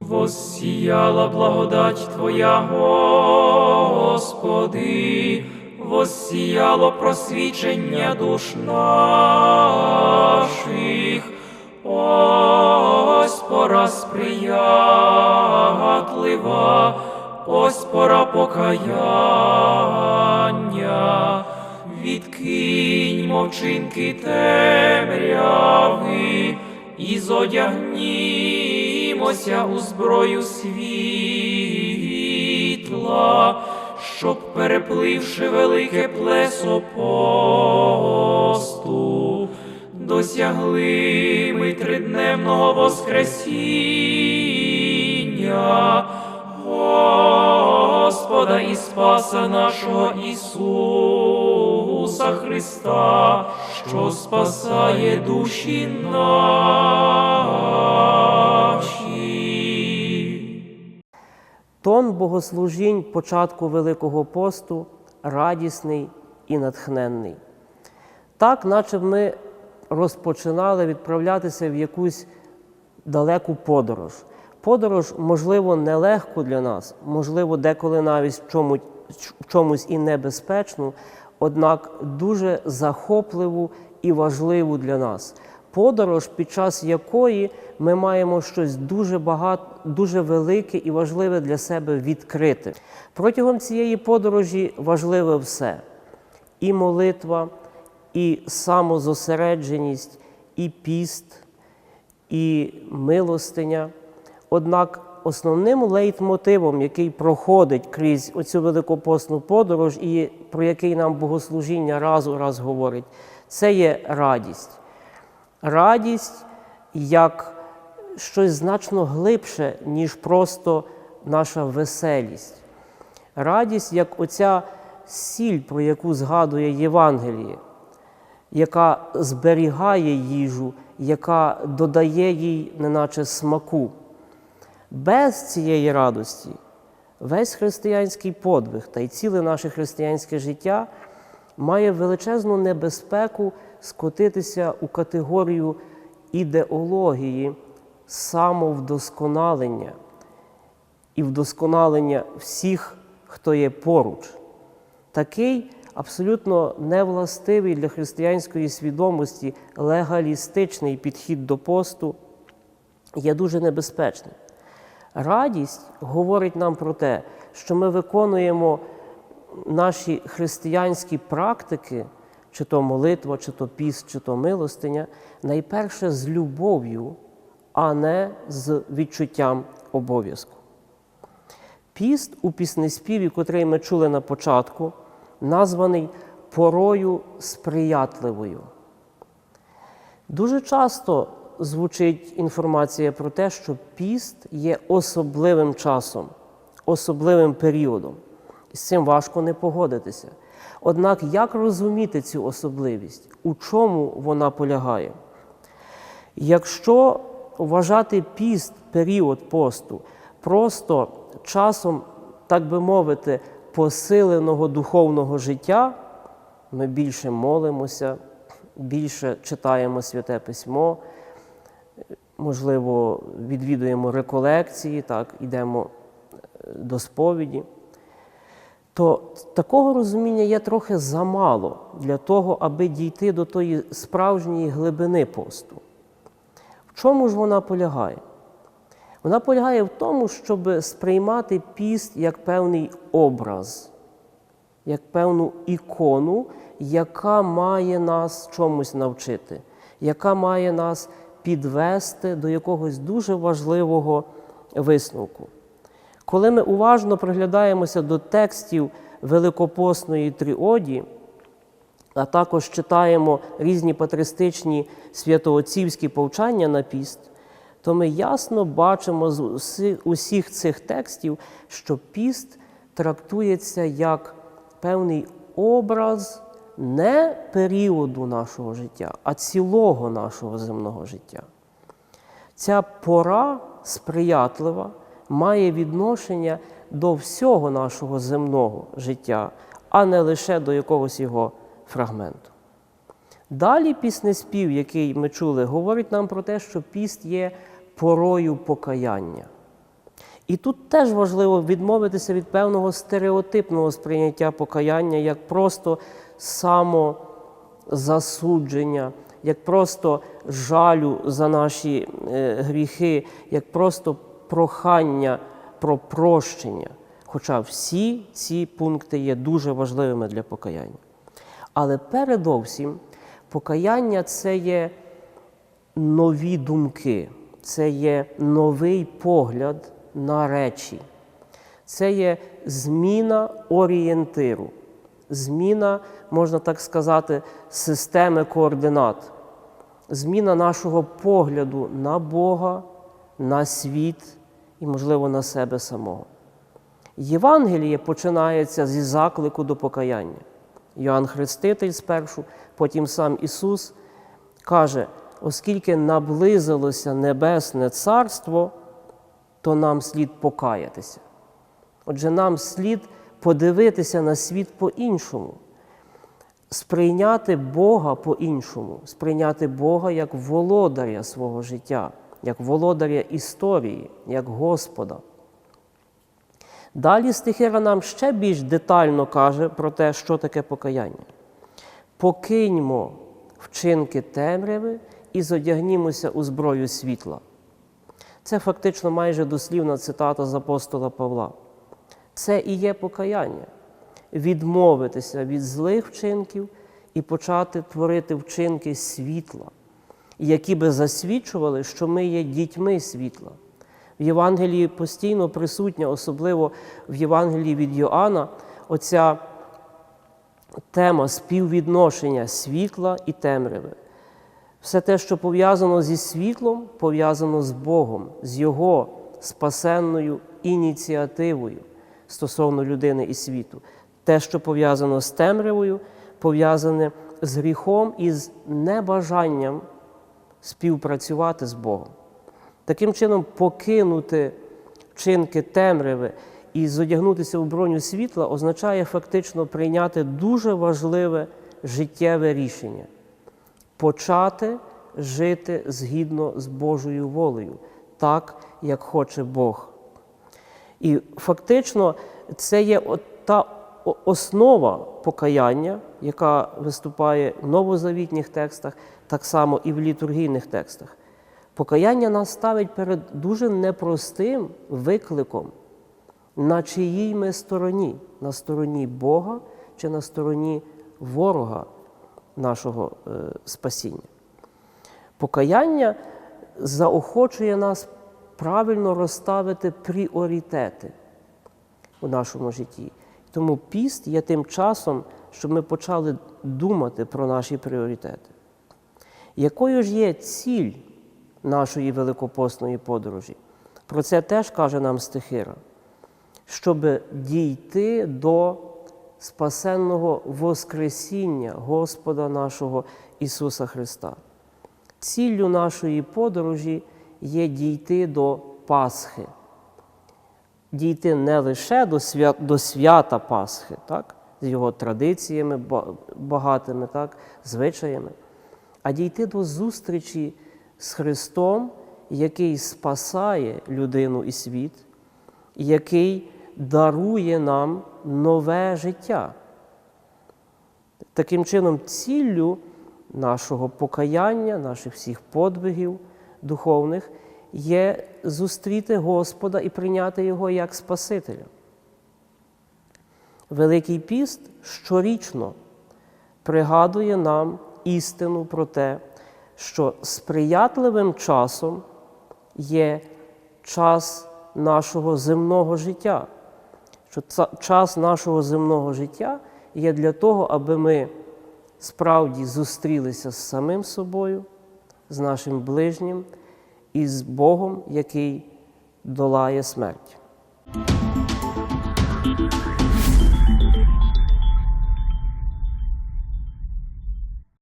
Воссіяла благодать Твоя, Господи, воссіяло просвічення душ наших, ось пора сприятлива, ось пора покаяння, відкинь мовчинки темряви і зодягнімося у зброю світла, щоб, перепливши велике плесо посту, досягли ми тридневного Воскресіння, Господа і Спаса нашого Ісуса Христа, що спасає душі наші. Тон богослужінь початку Великого посту радісний і натхненний. Так, наче ми розпочинали відправлятися в якусь далеку подорож. Подорож, можливо, нелегку для нас, можливо, деколи навіть в чомусь і небезпечну, однак дуже захопливу і важливу для нас. Подорож, під час якої ми маємо щось дуже багато, дуже велике і важливе для себе відкрити. Протягом цієї подорожі важливе все: і молитва, і самозосередженість, і піст, і милостиня. Однак основним лейтмотивом, який проходить крізь оцю великопосну подорож, і про який нам богослужіння раз у раз говорить, це є радість. Радість як щось значно глибше, ніж просто наша веселість. Радість як оця сіль, про яку згадує Євангеліє, яка зберігає їжу, яка додає їй, неначе смаку. Без цієї радості весь християнський подвиг та й ціле наше християнське життя має величезну небезпеку скотитися у категорію ідеології самовдосконалення і вдосконалення всіх, хто є поруч. Такий абсолютно невластивий для християнської свідомості легалістичний підхід до посту є дуже небезпечним. Радість говорить нам про те, що ми виконуємо наші християнські практики, чи то молитва, чи то піст, чи то милостиня, найперше з любов'ю, а не з відчуттям обов'язку. Піст у піснеспіві, котрий ми чули на початку, названий порою сприятливою. Дуже часто звучить інформація про те, що піст є особливим часом, особливим періодом. І з цим важко не погодитися. Однак, як розуміти цю особливість? У чому вона полягає? Якщо вважати піст, період посту, просто часом, так би мовити, посиленого духовного життя, ми більше молимося, більше читаємо святе письмо, можливо, відвідуємо реколекції, так, йдемо до сповіді, то такого розуміння є трохи замало для того, аби дійти до тої справжньої глибини посту. В чому ж вона полягає? Вона полягає в тому, щоб сприймати піст як певний образ, як певну ікону, яка має нас чомусь навчити, яка має нас підвести до якогось дуже важливого висновку. Коли ми уважно приглядаємося до текстів Великопосної тріоді, а також читаємо різні патристичні святоотцівські повчання на піст, то ми ясно бачимо з усіх цих текстів, що піст трактується як певний образ не періоду нашого життя, а цілого нашого земного життя. Ця пора сприятлива має відношення до всього нашого земного життя, а не лише до якогось його фрагменту. Далі піснеспів, який ми чули, говорить нам про те, що піст є порою покаяння. І тут теж важливо відмовитися від певного стереотипного сприйняття покаяння як просто самозасудження, як просто жалю за наші е, гріхи, як просто прохання про прощення. Хоча всі ці пункти є дуже важливими для покаяння. Але передовсім покаяння це є нові думки, це є новий погляд на речі, це є зміна орієнтиру, зміна, можна так сказати, системи координат, зміна нашого погляду на Бога, на світ і, можливо, на себе самого. Євангеліє починається зі заклику до покаяння. Йоанн Хреститель спершу, потім сам Ісус каже, оскільки наблизилося Небесне Царство, то нам слід покаятися. Отже, нам слід подивитися на світ по-іншому, сприйняти Бога по-іншому, сприйняти Бога як володаря свого життя, як володаря історії, як Господа. Далі стихира нам ще більш детально каже про те, що таке покаяння. Покиньмо вчинки темряви і зодягнімося у зброю світла. Це фактично майже дослівна цитата з апостола Павла. Це і є покаяння відмовитися від злих вчинків і почати творити вчинки світла, які би засвідчували, що ми є дітьми світла. В Євангелії постійно присутня, особливо в Євангелії від Йоанна, оця тема співвідношення світла і темряви. Все те, що пов'язано зі світлом, пов'язано з Богом, з Його спасенною ініціативою стосовно людини і світу. Те, що пов'язано з темрявою, пов'язане з гріхом і з небажанням співпрацювати з Богом. Таким чином, покинути вчинки темряви і зодягнутися у броню світла означає фактично прийняти дуже важливе життєве рішення почати жити згідно з Божою волею, так, як хоче Бог. І фактично це є та основа покаяння, яка виступає в новозавітніх текстах, так само і в літургійних текстах. Покаяння нас ставить перед дуже непростим викликом, на чиїй ми стороні, на стороні Бога чи на стороні ворога нашого е, спасіння. Покаяння заохочує нас правильно розставити пріоритети у нашому житті. Тому піст є тим часом, щоб ми почали думати про наші пріоритети. Якою ж є ціль нашої великопостної подорожі? Про це теж каже нам стихира, щоб дійти до спасенного Воскресіння Господа нашого Ісуса Христа. Ціллю нашої подорожі є дійти до Пасхи, дійти не лише до свят, до свята Пасхи, так? з його традиціями ба- багатими, так? звичаями, а дійти до зустрічі з Христом, який спасає людину і світ, який дарує нам нове життя. Таким чином, ціллю нашого покаяння, наших всіх подвигів духовних є зустріти Господа і прийняти Його як Спасителя. Великий піст щорічно пригадує нам істину про те, що сприятливим часом є час нашого земного життя, що час нашого земного життя є для того, аби ми справді зустрілися з самим собою, з нашим ближнім і з Богом, який долає смерть.